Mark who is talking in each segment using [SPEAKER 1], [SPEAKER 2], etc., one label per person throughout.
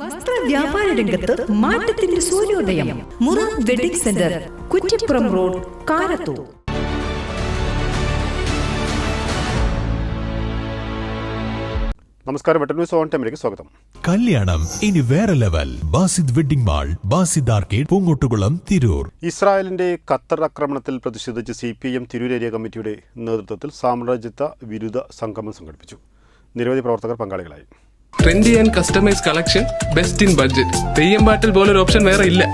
[SPEAKER 1] വസ്ത്ര വ്യാപാര രംഗത്ത് മാറ്റത്തിന്റെ സൂര്യോദയം. Mura wedding centre Kuttippuram road Karathur.
[SPEAKER 2] നമസ്കാരം വെട്ടർ ന്യൂസ് ഓൺ ടൈമിലേക്ക് സ്വാഗതം.
[SPEAKER 3] കല്യാണം ഇനി വേറെ level. Basid wedding mall Basid arcade Poonkottukulam Tirur.
[SPEAKER 2] ഇസ്രായേലിന്റെ ഖത്തർ ആക്രമണത്തിൽ പ്രതിഷേധിച്ച് C P M Tirur area കമ്മിറ്റിയുടെ നേതൃത്വത്തിൽ സാമ്രാജ്യത്വ വിരുദ്ധ സംഗമം സംഘടിപ്പിച്ചു. നിരവധി പ്രവർത്തകർ പങ്കാളികളായി.
[SPEAKER 4] Trendy and customise collection best in budget Theyyam പാട്ടിൽ പോലൊരു ഓപ്ഷൻ വേറെ ഇല്ല.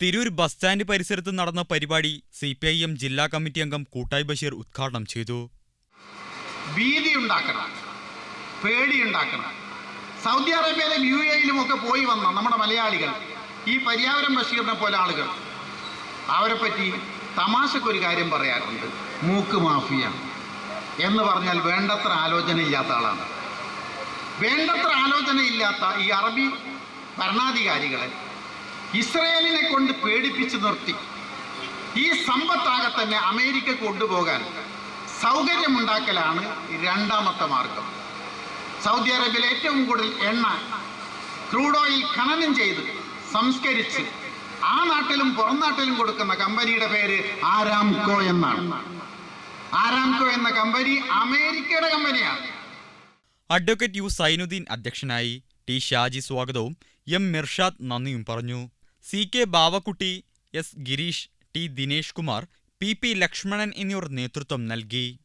[SPEAKER 5] തിരൂർ ബസ് സ്റ്റാൻഡ് പരിസരത്ത് നടന്ന പരിപാടി സി പി ഐ എം ജില്ലാ കമ്മിറ്റി അംഗം കൂട്ടായി ബഷീർ ഉദ്ഘാടനം ചെയ്തു.
[SPEAKER 6] ഭീതി ഉണ്ടാക്കണം. പേടി ഉണ്ടാക്കണം. സൗദി അറേബ്യയിലും യു എയിലും ഒക്കെ പോയി വന്ന നമ്മുടെ മലയാളികൾ ഈ പര്യാവരം ബഷീറിനെ പോലെ ആളുകൾ അവരെ പറ്റി തമാശക്കൊരു കാര്യം പറയാറുണ്ട്. മൂക്ക് മാഫിയ എന്ന് പറഞ്ഞാൽ വേണ്ടത്ര ആലോചന ഇല്ലാത്ത ആളാണ്. വേണ്ടത്ര ആലോചന ഇല്ലാത്ത ഈ അറബി ഭരണാധികാരികളെ ഇസ്രയേലിനെ കൊണ്ട് പേടിപ്പിച്ച് നിർത്തി ഈ സമ്പത്താകെ തന്നെ അമേരിക്ക കൊണ്ടുപോകാൻ സൗകര്യമുണ്ടാക്കലാണ് രണ്ടാമത്തെ മാർഗം. സൗദി അറേബ്യയിൽ ഏറ്റവും കൂടുതൽ എണ്ണ ക്രൂഡ് ഓയിൽ ഖനനം ചെയ്ത് സംസ്കരിച്ച് ആ നാട്ടിലും പുറം നാട്ടിലും കൊടുക്കുന്ന കമ്പനിയുടെ പേര് ആരാംകോ എന്നാണ്. ആരാംകോ എന്ന കമ്പനി അമേരിക്കയുടെ കമ്പനിയാണ്.
[SPEAKER 5] അഡ്വക്കേറ്റ് യു സൈനുദ്ദീൻ അധ്യക്ഷനായി ടി ഷാജി സ്വാഗതവും എം മിർഷാദ് നന്ദിയും പറഞ്ഞു. C K Bavakutty S Girish T Dinesh Kumar P P Lakshmanan എന്നിവർ നേതൃത്വം നൽകി.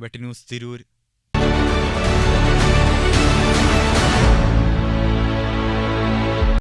[SPEAKER 5] വെട്ടന്യൂസ് തിരൂർ.